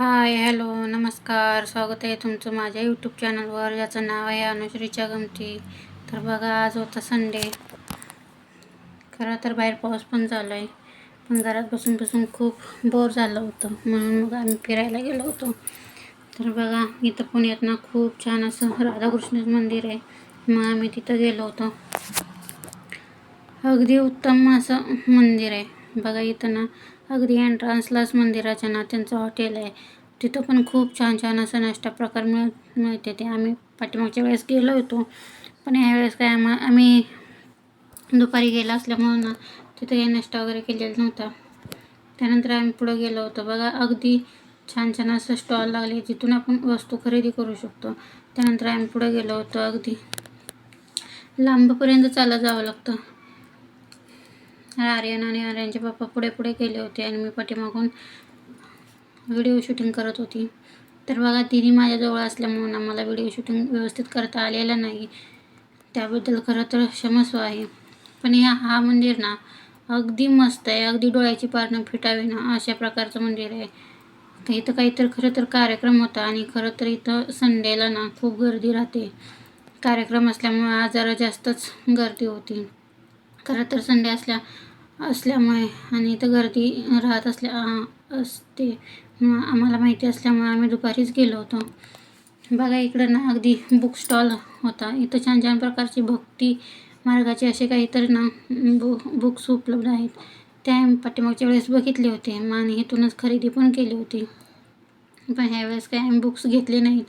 Hi hello नमस्कार. स्वागत आहे तुमचं माझ्या यूट्यूब चॅनलवर ज्याचं नाव आहे अनुश्रीच्या गमती. तर बघा आज होता संडे खरं तर बाहेर पाऊस पण चालू आहे पण घरात बसून बसून खूप बोर झालं होतं. म्हणून मग आम्ही फिरायला गेलो होतो. तर बघा इथं पुण्यात ना खूप छान असं राधाकृष्णाचं मंदिर आहे. मग आम्ही तिथं गेलो होतो. अगदी उत्तम असं मंदिर आहे. बघा इथं ना अगदी एंट्रान्सलाच मंदिराच्या ना त्यांचं हॉटेल आहे. तिथं पण खूप छान छान असं नाश्ता प्रकार मिळ मिळते. ते आम्ही पाठीमागच्या वेळेस गेलो होतो. पण ह्यावेळेस काय आम्हा आम्ही दुपारी गेला असल्यामुळं ना तिथं काही नाश्ता वगैरे केलेला नव्हता. त्यानंतर आम्ही पुढं गेलो होतो. बघा अगदी छान छान असं स्टॉल लागले जिथून आपण वस्तू खरेदी करू शकतो. त्यानंतर आम्ही पुढं गेलो होतो. अगदी लांबपर्यंत चालत जावं लागतं. आर्यन आणि आर्यनचे पप्पा पुढे पुढे गेले होते आणि मी पाठीमागून व्हिडिओ शूटिंग करत होती. तर बघा तिने माझ्याजवळ असल्यामुळे मला व्हिडिओ शूटिंग व्यवस्थित करता आलेलं नाही. त्याबद्दल खरं तर क्षमस्व आहे. पण या हा मंदिर ना अगदी मस्त आहे. अगदी डोळ्याची पारणं फिटावी ना अशा प्रकारचं मंदिर आहे. तर इथं काहीतरी खरं तर कार्यक्रम होता आणि खरं तर इथं संडेला ना खूप गर्दी राहते. कार्यक्रम असल्यामुळे आज जरा जास्तच गर्दी होती. खरं तर संडे असल्या असल्यामुळे आणि इथं गर्दी राहत असल्या असते. आम्हाला माहिती असल्यामुळे आम्ही दुपारीच गेलो होतो. बघा इकडं ना अगदी बुक स्टॉल होता. इथं छान छान प्रकारची भक्ती मार्गाचे असे काहीतरी ना बु बुक्स उपलब्ध आहेत. त्या पाठीमागच्या वेळेस बघितले होते. मग आणि इथूनच खरेदी पण केली होती. पण ह्यावेळेस काय आम्ही बुक्स घेतले नाहीत.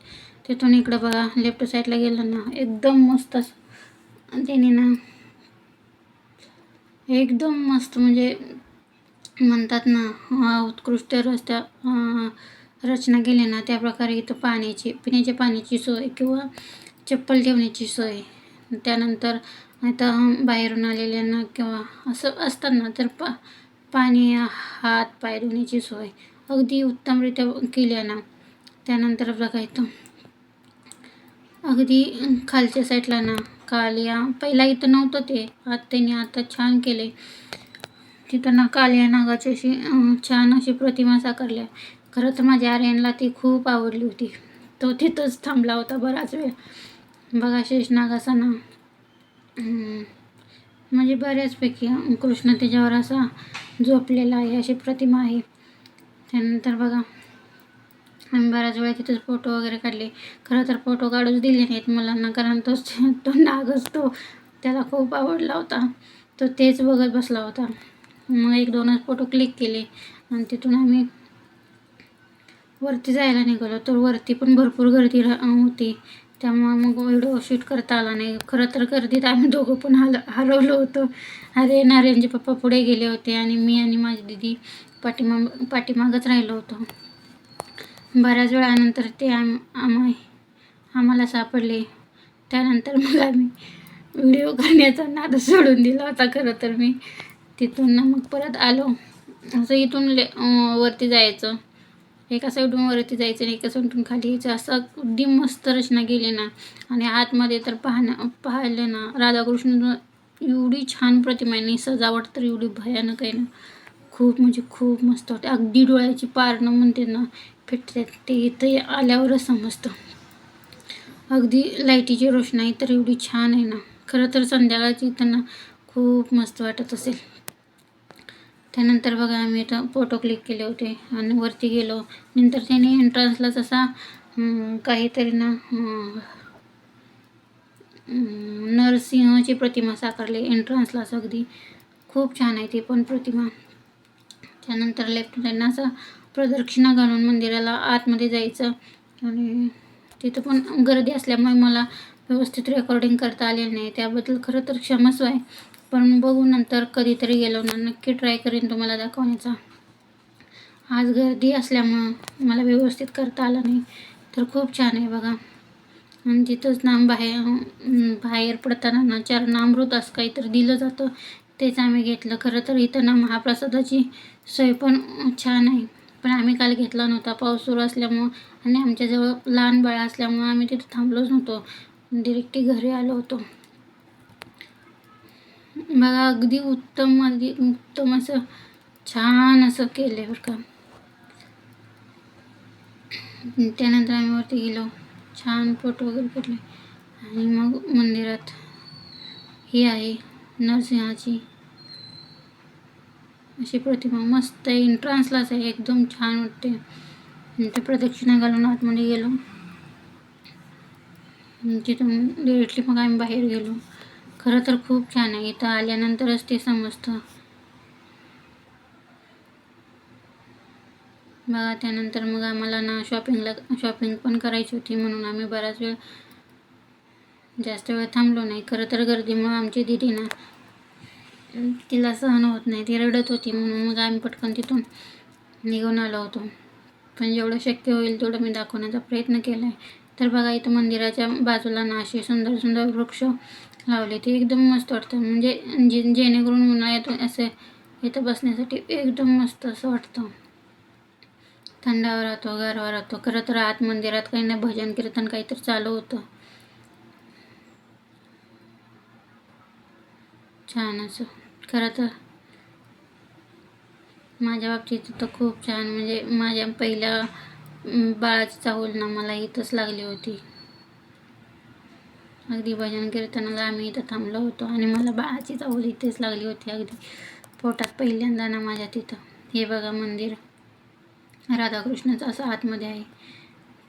तिथून इकडं बघा लेफ्ट साईडला गेलं ना एकदम मस्त त्याने ना एकदम मस्त म्हणजे म्हणतात ना उत्कृष्ट रस्त्या रचना केली ना त्याप्रकारे इथं पाण्याची पिण्याच्या पाण्याची सोय किंवा चप्पल ठेवण्याची सोय. त्यानंतर आता बाहेरून आलेल्यांना किंवा असं असतात ना तर पा पाणी हात पाय धुण्याची सोय अगदी उत्तमरित्या केल्यानं त्यानंतर बघा इथं अगदी खालच्या साईडला ना कालिया. पहिला इथं नव्हतं ते. आता त्यांनी आता छान केले. तिथं ना कालिया नागाची अशी छान अशी प्रतिमा साकारल्या. खरं तर माझ्या आर्यनला ती खूप आवडली होती. तो तिथंच थांबला होता बराच वेळ. बघा शेषनाग असा ना म्हणजे बऱ्याचपैकी कृष्ण त्याच्यावर असा झोपलेला आहे अशी प्रतिमा आहे. त्यानंतर बघा. आम्ही बऱ्याच वेळा तिथंच फोटो वगैरे काढले. खरं तर फोटो काढूच दिले नाहीत मुलांना कारण तो तो नाग असतो. त्याला खूप आवडला होता. तो तेच बघत बसला होता. मग एक दोनच फोटो क्लिक केले आणि तिथून आम्ही वरती जायला निघालो. तर वरती पण भरपूर गर्दी होती. त्यामुळं मग व्हिडिओ शूट करता आला नाही. खरं तर गर्दीत आम्ही दोघं पण हल हरवलो होतो. अरे नारायणचे पप्पा पुढे गेले होते आणि मी आणि माझी दिदी पाठीमाग पाठीमागच राहिलो होतो. बऱ्याच वेळानंतर ते आम आम्ही आम्हाला सापडले. त्यानंतर मग आम्ही व्हिडिओ करण्याचा नाद सोडून दिला होता खरं तर मी. तिथून ना मग परत आलो. असं इथून ले वरती जायचं. एका साईडून वरती जायचं आणि एका साईडून खाली यायचं. असं अगदी मस्त रचना केली ना. आणि आतमध्ये तर पाहणं पाहिलं ना राधाकृष्ण एवढी छान प्रतिमा आहे सजावट तर एवढी भयानक आहे ना. खूप म्हणजे खूप मस्त वाटते अगदी डोळ्याची पारणं म्हणते ना फिटते ते इथं आल्यावरच समजतं. अगदी लाईटीची रोषणाई तर एवढी छान आहे ना. खरं तर संध्याकाळची त्यांना खूप मस्त वाटत असेल. त्यानंतर बघा आम्ही इथं फोटो क्लिक केले होते आणि वरती गेलो. नंतर त्याने एंट्रन्सलाच असा काहीतरी ना नरसिंहची प्रतिमा साकारली. एंट्रन्सलाच अगदी खूप छान आहे ती पण प्रतिमा. त्यानंतर लेफ्ट त्यांना असं प्रदक्षिणा घालून मंदिराला आतमध्ये जायचं. आणि तिथं पण गर्दी असल्यामुळे मला व्यवस्थित रेकॉर्डिंग करता आलेलं नाही. त्याबद्दल खरं तर क्षमस्व आहे. पण बघू नंतर कधीतरी गेलो ना नक्की ट्राय करेन तुम्हाला दाखवण्याचा. आज गर्दी असल्यामुळं मला व्यवस्थित करता आलं नाही. तर खूप छान आहे बघा. आणि तिथंच नाम बाहेर बाहेर पडताना ना चार नामृत असं काहीतरी दिलं जातं. तेच आम्ही घेतलं. खरं तर इथं ना महाप्रसादाची सोय पण छान आहे. पण आम्ही काल घेतला नव्हता. पाऊस सुरू असल्यामुळं आणि आमच्याजवळ लहान बाळ असल्यामुळं आम्ही तिथं थांबलोच नव्हतो. डिरेक्टली घरी आलो होतो. बघा अगदी उत्तम अगदी उत्तम असं छान असं केलं बरं का. त्यानंतर आम्ही वरती गेलो. छान फोटो वगैरे काढले. आणि मग मंदिरात ही आहे नरसिंहाची अशी प्रतिमा मस्त आहे. एंट्रान्सलाच आहे एकदम छान वाटते. नंतर प्रदक्षिणा घालून आतमध्ये गेलो. तिथून डिरेक्टली मग आम्ही बाहेर गेलो. खरं तर खूप छान आहे. इथं आल्यानंतरच ते समजतं. बघा त्यानंतर मग आम्हाला ना शॉपिंगला शॉपिंग पण करायची होती म्हणून आम्ही बराच वेळ जास्त वेळ थांबलो नाही. खरं तर गर्दीमुळे आमची दिदी ना तिला सहन होत नाही. ती रडत होती म्हणून मग आम्ही पटकन तिथून निघून आलो होतो. पण जेवढं शक्य होईल तेवढं मी दाखवण्याचा प्रयत्न केला आहे तर बघा इथं मंदिराच्या बाजूला ना असे सुंदर सुंदर वृक्ष लावले. ते एकदम मस्त वाटतं. म्हणजे जे जेणेकरून उन्हाळ्यात असे इथं बसण्यासाठी एकदम मस्त असं वाटतं. थंडावा राहतो गारवा राहतो. खरं तर आत मंदिरात काही ना भजन कीर्तन काहीतरी चालू होतं. छान असं. खरं तर. माझ्या बाबतीत तर खूप छान म्हणजे माझ्या पहिल्या बाळाची चाहूल ना मला इथंच लागली होती. अगदी भजन कीर्तनाला आम्ही इथं थांबलो होतो आणि मला बाळाची चाहूल इथेच लागली होती अगदी. पोटात पहिल्यांदा ना माझ्या तिथं. हे बघा मंदिर. राधाकृष्णाचं असं आतमध्ये आहे.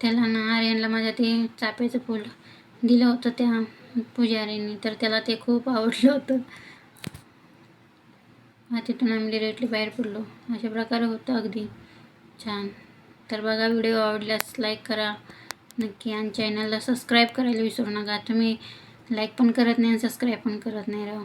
त्याला ना आर्यनला माझ्या ते चाप्याचं फूल दिलं होतं त्या पुजारींनी. तर त्याला ते खूप आवडलं होतं. हा तिथून आम्ही डिरेक्टली बाहेर पडलो. अशा प्रकारे होतं अगदी. छान. तर बघा व्हिडिओ आवडल्यास लाईक करा. नक्की आणि चॅनलला सबस्क्राईब करायला विसरू नका. तुम्ही लाईक पण करत नाही आणि सबस्क्राईब पण करत नाही राव.